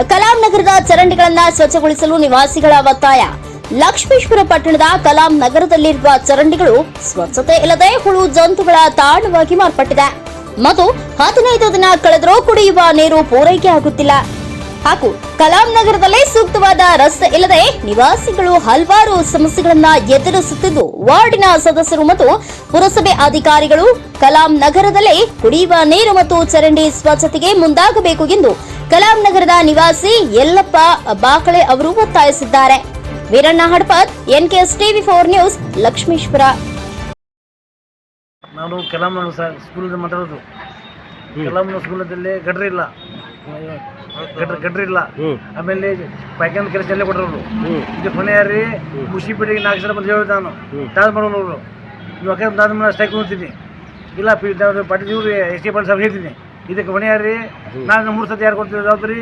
ಕಲಾಂ ನಗರದ ಚರಂಡಿಗಳನ್ನ ಸ್ವಚ್ಛಗೊಳಿಸಲು ನಿವಾಸಿಗಳ ಒತ್ತಾಯ. ಲಕ್ಷ್ಮೇಶ್ವರ ಪಟ್ಟಣದ ಕಲಾಂ ನಗರದಲ್ಲಿರುವ ಚರಂಡಿಗಳು ಸ್ವಚ್ಛತೆ ಇಲ್ಲದೆ ಹುಳು ಜಂತುಗಳ ತಾಣವಾಗಿ ಮಾರ್ಪಟ್ಟಿದೆ. ಮತ್ತು ಹದಿನೈದು ದಿನ ಕಳೆದರೂ ಕುಡಿಯುವ ನೀರು ಪೂರೈಕೆ ಆಗುತ್ತಿಲ್ಲ. ಹಾಗೂ ಕಲಾಂ ನಗರದಲ್ಲಿ ಸೂಕ್ತವಾದ ರಸ್ತೆ ಇಲ್ಲದೆ ನಿವಾಸಿಗಳು ಹಲವಾರು ಸಮಸ್ಯೆಗಳನ್ನ ಎದುರಿಸುತ್ತಿದ್ದು, ವಾರ್ಡಿನ ಸದಸ್ಯರು ಮತ್ತು ಪುರಸಭೆ ಅಧಿಕಾರಿಗಳು ಕಲಾಂ ನಗರದಲ್ಲಿ ಕುಡಿಯುವ ನೀರು ಮತ್ತು ಚರಂಡಿ ಸ್ವಚ್ಛತೆಗೆ ಮುಂದಾಗಬೇಕು ಎಂದು ಕಲಾಂ ನಗರದ ನಿವಾಸಿ ಯಲ್ಲಪ್ಪ ಬಾಕಳೆ ಅವರು ಒತ್ತಾಯಿಸಿದ್ದಾರೆ. Veeranna Hadapad NKS TV four news Lakshmeshwar. ನಾನು ಕೆಲಮ್ಮ ಸ್ಕೂಲಿಂದ ಮಾತಾಡೋದು. ಕೆಲಮ್ಮ ಸ್ಕೂಲದಲ್ಲಿ ಗಡ್ರಿ ಇಲ್ಲ. ಗಡ್ರಿ ಗಡ್ರಿ ಇಲ್ಲ. ಆಮೇಲೆ ಪಾಯ್ಕಾನ ಕೆಲಸ ಎಲ್ಲ ಕೊಟ್ಟರು ಇದು ಕೊನೆಯಾರಿ ಖುಷಿ ಪೀಡಿಗೆ ನಾಲ್ಕು ಸಲ ಬಂದು ಹೇಳಿದ ನಾನು. ತಾಜ್ ಮಾಡೋರು ಇವಾಗ ತಾಜ್ ಮೇಲೆ ಸ್ಟ್ರೈಕ್ ನೋಡ್ತೀನಿ ಇಲ್ಲ ಪಾಟೀಲ್ ಇವ್ರು ಎಸ್ ಟಿ ಪಾಟೀಲ್ ಸಾಹೇಬ್ ಹೇಳ್ತೀನಿ. ಇದಕ್ಕೆ ಕೊನೆ ರೀ ನಾನು ಮೂರು ಸತಿ ಯಾರು ಕೊಡ್ತೀವಿ ಜವಾಬ್ದಾರಿ.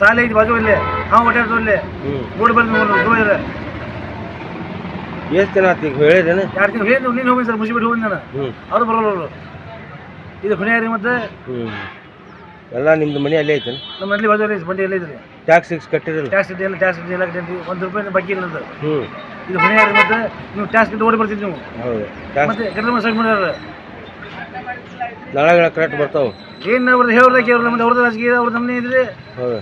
ಸಾಲೆ ಐತಿ ಬಾಜು ಇಲ್ಲಿ. ಹಾಂ ಹೊಟ್ಟೆ ಇಲ್ಲಿ. ರೋಡ್ ಬಂದು ನೋಡಿದ್ರೆ ಎಷ್ಟು ಜನ ಆತು ಈಗ ಹೇಳಿದೇನೆ ಎರಡು ತಿಂಗಳು ಹೇಳಿ ನೀನು ಹೋಗಿ ಸರ್ ಮುಸಿಬಿಟ್ಟು ಹೋಗಿ ನಾನು. ಅವರು ಬರೋಲ್ಲ ಅವರು. ಇದು ಕೊನೆ ಯಾರಿ ಮತ್ತೆ ಎಲ್ಲ ನಿಮ್ದು ಮನೆ ಅಲ್ಲೇ ಐತೆ ನಮ್ಮ ಮನೇಲಿ ಬಾಜು ಐತಿ ಬಂಡಿ ಎಲ್ಲ ಇದ್ರಿ. ಟ್ಯಾಕ್ಸ್ ಗಿಕ್ಸ್ ಕಟ್ಟಿರಲ್ಲ? ಟ್ಯಾಕ್ಸ್ ಎಲ್ಲ ಟ್ಯಾಕ್ಸ್ ಎಲ್ಲ ಕಟ್ಟಿ ಒಂದು ರೂಪಾಯಿ ಬಾಕಿ ಇಲ್ಲ ಅಂತ ಹ್ಞೂ ಇದು ಕೊನೆ ಯಾರು ಮತ್ತೆ. ನೀವು ಟ್ಯಾಕ್ಸ್ ಕಟ್ಟಿ ಓಡಿ ಬರ್ತೀನಿ ನೀವು. ಮತ್ತೆ ಕಡಿಮೆ ಮಸಾಜ್ ಮಾಡ್ಯಾರ ನಳಗಳ ಕರೆಕ್ಟ್ ಬರ್ತಾವೆ. ಏನು ಅವ್ರದ್ದು ಹೇಳೋದಕ್ಕೆ ಅವ್ರು ನಮ್ದು ಅವ್ರದ್ದು ರಾಜಕೀಯ ಅವ್ರ ನಮ್ಮನೆ ಇದ್ರಿ ಹೌದು.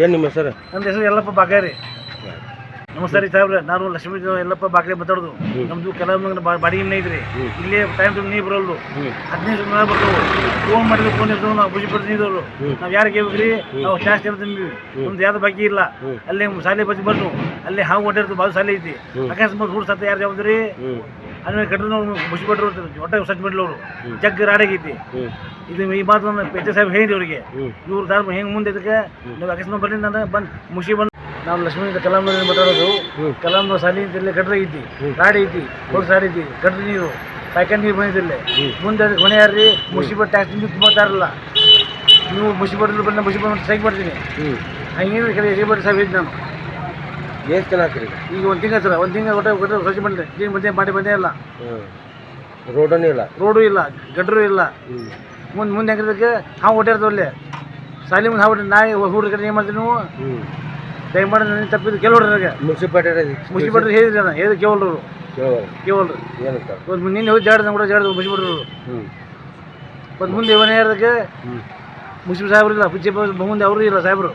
ಏನು ನಿಮ್ಮ ಹೆಸರು? ನಮ್ದು ಹೆಸರು ಎಲ್ಲಪ್ಪ ಬಾಗಾರಿ ನಮಸ್ಕಾರ ರೀ ಸಾಹೇಬ್ರೆ ನಾನು ಲಕ್ಷ್ಮೀ ಎಲ್ಲಪ್ಪ ಬಾಗ್ರೆ ಮಾತಾಡೋದು. ನಮ್ದು ಕೆಲವೊಂದು ಬಾಡಿಗೆ ಇದ್ರಿ. ಇಲ್ಲೇ ಟೈಮ್ ಟು ನೀರು ಬರೋಲ್ದು. ಹದಿನೈದು ದಿನ ಬರ್ತಾವೆ. ಫೋನ್ ಮಾಡಿದ್ರೆ ಫೋನ್ ಇರ್ತಾವೆ ನಾವು ಖುಷಿ ಪಡ್ತೀನಿ ನಾವು ಯಾರು ಹೇಳ್ಬೇಕ್ರಿ ನಾವು ಎಲ್ಲ ತುಂಬಿವಿ ನಮ್ದು ಯಾವ್ದು ಬಾಕಿ ಇಲ್ಲ. ಅಲ್ಲೇ ಶಾಲೆ ಬಸ್ ಬಂದು ಅಲ್ಲೇ ಹಾವು ಹೊಟ್ಟೆ ಬಾಜು ಶಾಲೆ ಐತಿ. ಅಕಸ್ಮಾತ್ ಹುಡ್ ಸತ್ತ ಯಾರು ಯಾವ್ದು ಹ್ಞೂ ಆಮೇಲೆ ಕಟ್ಟಿದ್ರು ನಾವು ಖುಷಿ ಸರ್ಚ್ ಹೊಟ್ಟೆ ಸಚ್ ಮಾಡಿಲ್ಲ ಅವರು. ಜಗ್ ರಾಡಾಗೈತಿ. ಇದು ಈ ಮಾತು ನನ್ನ ಪೆಚ್ಚ ಸಾಹೇಬ್ ಹೇಳಿ ಅವರಿಗೆ. ಇವ್ರ ಧರ್ಮ ಹೆಂಗೆ ಮುಂದೆ ಇದಕ್ಕೆ? ನೀವು ಅಕಸ್ಮಾತ್ ಬರ್ಲಿ ನಾನು ಬಂದ್ ಮುಷಿ ಬಂದ್ ನಾವು ಲಕ್ಷ್ಮೀ ಕಲಾಂ ಮಾತಾಡೋದು? ಕಲಾಂ ಸಾಲಿ ಇಲ್ಲಿ ಗಡ್ರ ಐತಿ ರಾಡಿ ಐತಿ ಹೊಲಸ ರಾಡಿ ಐತಿ ಗಡ್ರ ನೀರು ಪಾಯ್ಕಾನ್ ನೀರು ಬಂದಿದ್ದಿಲ್ಲ ಮುಂದೆ ಅದಕ್ಕೆ ಹೊಣೆ ಯಾರ್ರಿ? ಮುಷಿಬಟ್ ಟ್ಯಾಕ್ಸ್ ನಿಂತು ತುಂಬೋತಾರಲ್ಲ ನೀವು ಮುಷಿಬಟ್ ಬಂದ ಮುಷಿಬಟ್ ಸ್ಟ್ರೈಕ್ ಮಾಡ್ತೀನಿ. ಹಂಗೇನು ಎಜೆಬಟ್ ಸಾಹೇಬ್ ಇದ್ದು ನಾನು. ಎಷ್ಟು ಜನ ಆತ್ರಿ ಈಗ ಒಂದು ತಿಂಗಳ ಸರ್ ಒಂದು ತಿಂಗಳು ಒಟ್ಟು ಒಟ್ಟು ಸ್ವಚ್ಛ ಬಂದೆ ಈಗ ಬಂದೆ ಮಾಡಿ ಬಂದೇ ಇಲ್ಲ. ಹ್ಞೂ ರೋಡನೇ ಇಲ್ಲ? ರೋಡು ಇಲ್ಲ ಗಡ್ರು ಇಲ್ಲ. ಹ್ಞೂ ಮುಂದೆ ಮುಂದೆ ಹೆಂಗಿದ್ದಕ್ಕೆ ಹಾವು ಹೊಟ್ಟೆ ಸಾಲಿ ಮುಂದೆ ಹಾವು ಹೊಟ್ಟೆ ನಾಯಿ ಹುಡುಗ ಕಡೆ ಏನು ಮಾಡ್ತೀವಿ ನೀವು? ಹ್ಞೂ ದಯಮಾಡಿ ನನಗೆ ತಪ್ಪಿದ್ದು ಕೇಳೋಡ್ರಿ ನನಗೆ. ಮುನ್ಸಿಪಾಲ್ಟಿ ಮುನ್ಸಿಪಾಲ್ಟಿ ಹೇಳಿದ್ರಿ ನಾನು ಹೇಳಿದ್ರೆ ಕೇವಲ್ರು ಕೇವಲ್ರು ಏನಂತ? ಒಂದು ನಿನ್ನೆ ಹೋಗಿ ಜಾಡ್ದ ಕೂಡ ಜಾಡ್ದು ಮುಗಿಸ್ಬಿಟ್ರು ಹ್ಞೂ ಮತ್ತು ಮುಂದೆ ಇವನೇ ಇರೋದಕ್ಕೆ ಮುನ್ಸಿಪಲ್ ಸಾಹೇಬ್ರು ಇಲ್ಲ ಮುಂದೆ ಅವರು ಇಲ್ಲ ಸಾಹೇಬರು.